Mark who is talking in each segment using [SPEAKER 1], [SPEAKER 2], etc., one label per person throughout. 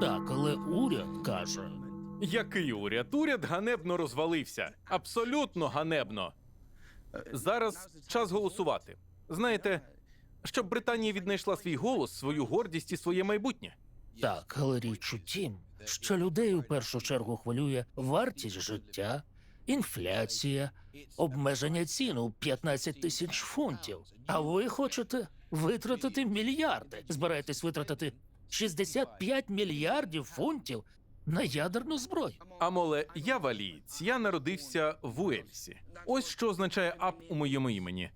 [SPEAKER 1] Так, але уряд каже.
[SPEAKER 2] Який уряд? Уряд ганебно розвалився. Абсолютно ганебно. Зараз час голосувати. Знаєте, щоб Британія віднайшла свій голос, свою гордість і своє майбутнє.
[SPEAKER 1] Так, але річ у тім, що людей у першу чергу хвилює вартість життя, інфляція, обмеження цін у 15 тисяч фунтів. А ви хочете витратити мільярди. Збираєтесь витратити 65 мільярдів фунтів на ядерну зброю.
[SPEAKER 2] Амоле, я валієць. Я народився в Уельсі. Ось що означає ап у моєму імені.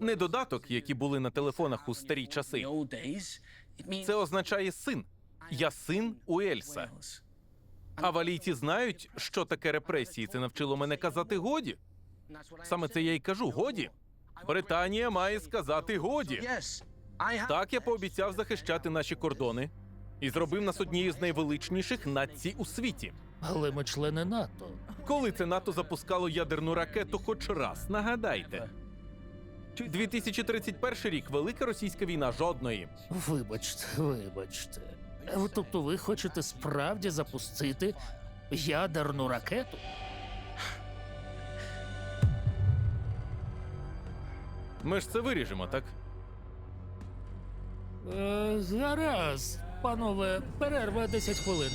[SPEAKER 2] Не додаток, які були на телефонах у старі часи. Це означає син. Я син Уельса. А валійці знають, що таке репресії. Це навчило мене казати годі. Саме це я й кажу. Годі. Британія має сказати годі. Так я пообіцяв захищати наші кордони і зробив нас однією з найвеличніших націй у світі.
[SPEAKER 1] Але ми члени НАТО.
[SPEAKER 2] Коли це НАТО запускало ядерну ракету хоч раз, нагадайте. 2031 рік велика російська війна жодної.
[SPEAKER 1] Вибачте, вибачте. Е, Тобто ви хочете справді запустити ядерну ракету?
[SPEAKER 2] Ми ж це виріжемо, так?
[SPEAKER 1] Е, Зараз, панове, перерва 10 хвилин.